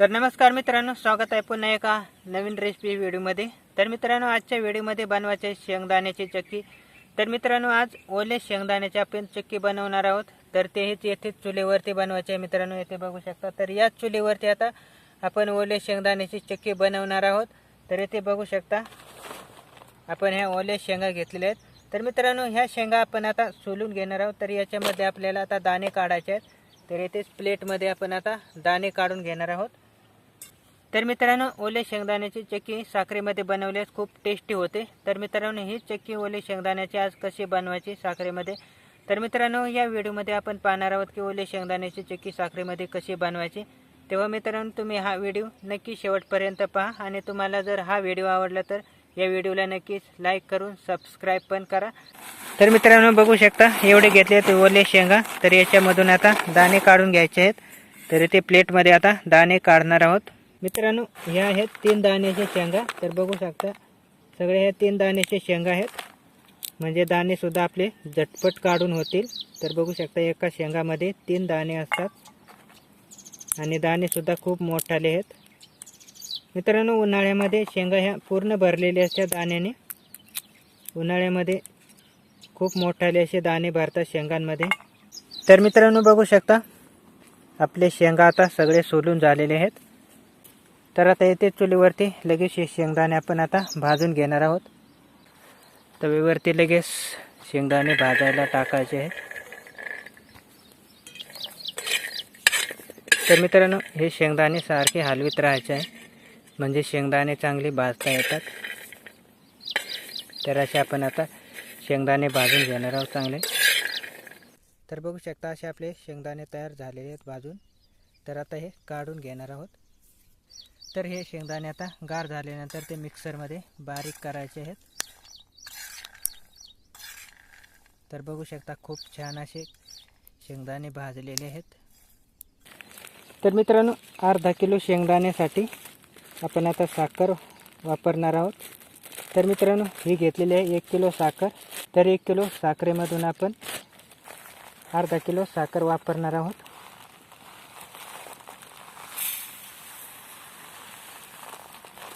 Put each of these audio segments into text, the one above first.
तर नमस्कार मित्रांनो स्वागत आहे पुन्हा एका नवीन रेसिपी व्हिडिओमध्ये. तर मित्रांनो आजच्या व्हिडिओमध्ये बनवायचे शेंगदाण्याची चक्की. तर मित्रांनो आज ओले शेंगदाण्याची आपण चक्की बनवणार आहोत. तर तेच येथेच येथे चुलीवरती बनवायचे आहे मित्रांनो येथे बघू शकता. तर याच चुलीवरती आता आपण ओले शेंगदाण्याची चक्की बनवणार आहोत. तर येथे बघू शकता आपण ह्या ओले शेंगा घेतलेल्या आहेत. तर मित्रांनो ह्या शेंगा आपण आता सोलून घेणार आहोत. तर याच्यामध्ये आपल्याला आता दाणे काढायचे आहेत. तर येथेच प्लेटमध्ये आपण आता दाणे काढून घेणार आहोत. तर मित्रांनो ओले शेंगदाण्याची चक्की साखरेमध्ये बनवल्यास खूप टेस्टी होते. तर मित्रांनो ही चक्की ओले शेंगदाण्याची आज कशी बनवायची साखरेमध्ये? तर मित्रांनो या व्हिडिओमध्ये आपण पाहणार आहोत की ओले शेंगदाण्याची चक्की साखरेमध्ये कशी बनवायची. तेव्हा मित्रांनो तुम्ही हा व्हिडिओ नक्की शेवटपर्यंत पहा आणि तुम्हाला जर हा व्हिडिओ आवडला तर या व्हिडिओला नक्कीच लाईक करून सबस्क्राईब पण करा. तर मित्रांनो बघू शकता एवढे घेतले आहेत ओले शेंगा. तर याच्यामधून आता दाणे काढून घ्यायचे आहेत. तर ते प्लेटमध्ये आता दाणे काढणार आहोत. मित्रांनो ह्या आहेत तीन दाण्याचे शेंगा. तर बघू शकता सगळे ह्या तीन दाण्याचे शेंगा आहेत. म्हणजे दाणेसुद्धा आपले झटपट काढून होतील. तर बघू शकता एका शेंगामध्ये तीन दाणे असतात. आणि दाणेसुद्धा खूप मोठाले आहेत. मित्रांनो उन्हाळ्यामध्ये शेंगा ह्या पूर्ण भरलेल्या असतात दाण्याने. उन्हाळ्यामध्ये खूप मोठाले असे दाणे भरतात शेंगांमध्ये. तर मित्रांनो बघू शकता आपले शेंगा आता सगळे सोलून झालेले आहेत. तर आता येते चुलीवरती. लगेच हे शेंगदाणे आपण आता भाजून घेणार आहोत. तवेवरती लगेच शेंगदाणे भाजायला टाकायचे आहेत. तर मित्रांनो हे शेंगदाणे सारखे हलवीत राहायचे आहे म्हणजे शेंगदाणे चांगले भाजता येतात. तर असे आपण आता शेंगदाणे भाजून घेणार आहोत चांगले. तर बघू शकता असे आपले शेंगदाणे तयार झालेले आहेत भाजून. तर आता हे काढून घेणार आहोत. तर हे शेंगदाणे आता गार झाल्यानंतर ते मिक्सरमध्ये बारीक करायचे आहेत. तर बघू शकता खूप छान असे शेंगदाणे भाजलेले आहेत. तर मित्रांनो अर्धा किलो शेंगदाण्यासाठी आपण आता साखर वापरणार आहोत. तर मित्रांनो ही घेतलेली आहे एक किलो साखर. तर एक किलो साखरेमधून आपण अर्धा किलो साखर वापरणार आहोत.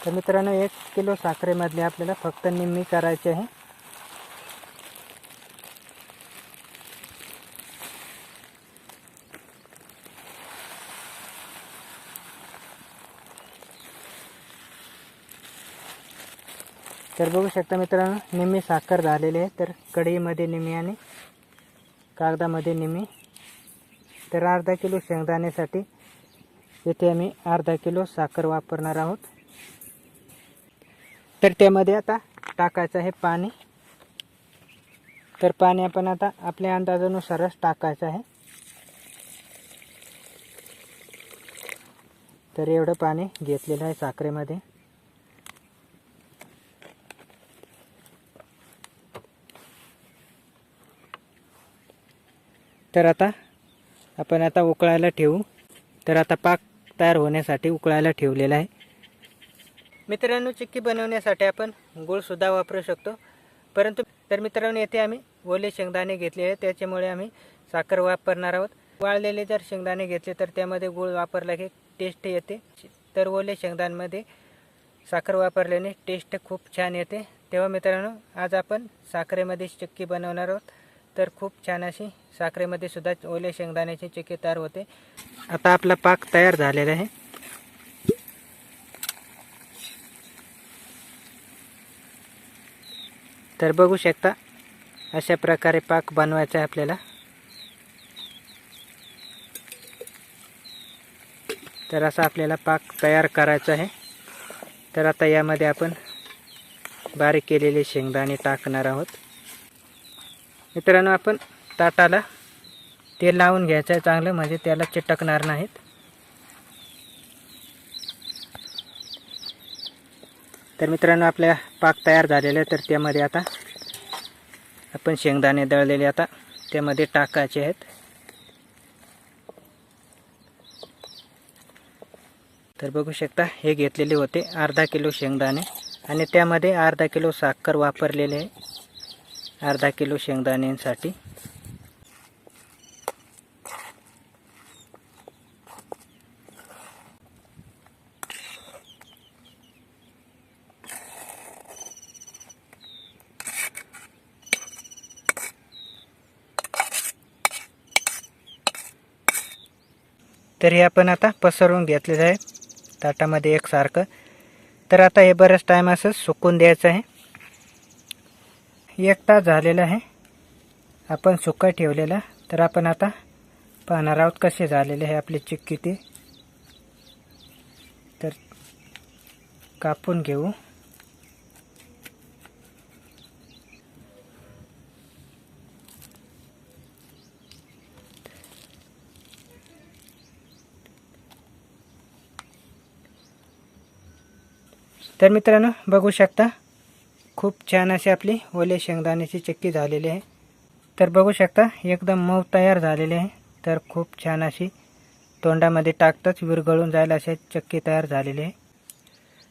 तर मित्रांनो एक किलो साखरेमधले आपल्याला फक्त निम्मी करायची आहे. तर बघू शकता मित्रांनो निम्मी साखर झालेली आहे. तर कढईमध्ये निम्मी आणि कागदामध्ये निम्मी. तर अर्धा किलो शेंगदाण्यासाठी इथे आम्ही अर्धा किलो साखर वापरणार आहोत. तर त्यामध्ये आता टाकायचं आहे पाणी. तर पाणी आपण आता आपल्या अंदाजानुसारच टाकायचं आहे. तर एवढं पाणी घेतलेलं आहे साखरेमध्ये. तर आता आपण आता उकळायला ठेवू. तर आता पाक तयार होण्यासाठी उकळायला ठेवलेला आहे. मित्रांनो चिक्की बनवण्यासाठी आपण गूळसुद्धा वापरू शकतो. परंतु तर मित्रांनो येथे आम्ही ओले शेंगदाणे घेतले आहेत. त्याच्यामुळे आम्ही साखर वापरणार आहोत. वाळलेले जर शेंगदाणे घेतले तर त्यामध्ये गूळ वापरला की टेस्ट येते. तर ओले शेंगदाण्यामध्ये साखर वापरल्याने टेस्ट खूप छान येते. तेव्हा मित्रांनो आज आपण साखरेमध्ये चिक्की बनवणार आहोत. तर खूप छान अशी साखरेमध्ये सुद्धा ओले शेंगदाण्याची चिक्की तयार होते. आता आपला पाक तयार झालेला आहे. तर बघू शकता अशा प्रकारे पाक बनवायचा आहे आपल्याला. तर असा आपल्याला पाक तयार करायचा आहे. तर आता यामध्ये आपण बारीक केलेले शेंगदाणे टाकणार आहोत. मित्रांनो आपण ताटाला तेल लावून घ्यायचं आहे. चांगलं म्हणजे त्याला चिटकणार नाहीत. तर मित्रांनो आपल्या पाक तयार झालेला आहे तर त्यामध्ये आता आपण शेंगदाणे दळलेले आता. त्यामध्ये टाकायचे आहेत. तर बघू शकता हे घेतलेले होते अर्धा किलो शेंगदाणे. आणि त्यामध्ये अर्धा किलो साखर वापरलेले आहे. अर्धा किलो शेंगदाण्यांसाठी. तर हे आपण आता पसरवून घेतलेलं आहे. ताटामध्ये एकसारखं तर आता हे बरंच टाईम असं सुकून द्यायचं आहे. एक तास झालेला आहे. आपण सुका ठेवलेला. तर आपण आता पाहणार आहोत कसे झालेले आहे आपले चिक्की ते. तर कापून घेऊ. तर मित्रांनो बघू शकता खूप छान अशी आपली ओले शेंगदाण्याची चक्की झालेली आहे. तर बघू शकता एकदम मऊ तयार झालेली आहे. तर खूप छान अशी तोंडामध्ये टाकताच विरघळून जायला असे चक्की तयार झालेली आहे.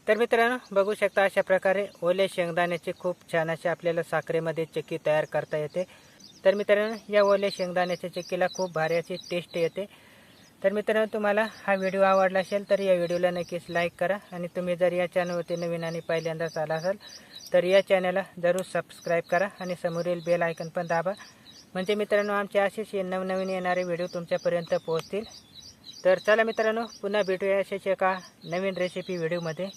तर मित्रांनो बघू शकता अशा प्रकारे ओले शेंगदाण्याची खूप छान अशी आपल्याला साखरेमध्ये चक्की तयार करता येते. तर मित्रांनो या ओले शेंगदाण्याच्या चक्कीला खूप भारी अशी टेस्ट येते. तर मित्रांनो तुम्हाला हा व्हिडिओ आवडला असेल तर या व्हिडिओला नक्कीच लाईक करा. आणि तुम्ही जर या चॅनलवरती नवीन आणि पहिल्यांदाच आला असाल तर या चॅनलला जरूर सबस्क्राईब करा आणि समोरील बेल आयकन पण दाबा. म्हणजे मित्रांनो आमचे असेच नवनवीन येणारे व्हिडिओ तुमच्यापर्यंत पोहोचतील. तर चला मित्रांनो पुन्हा भेटूया असेच एका नवीन रेसिपी व्हिडिओमध्ये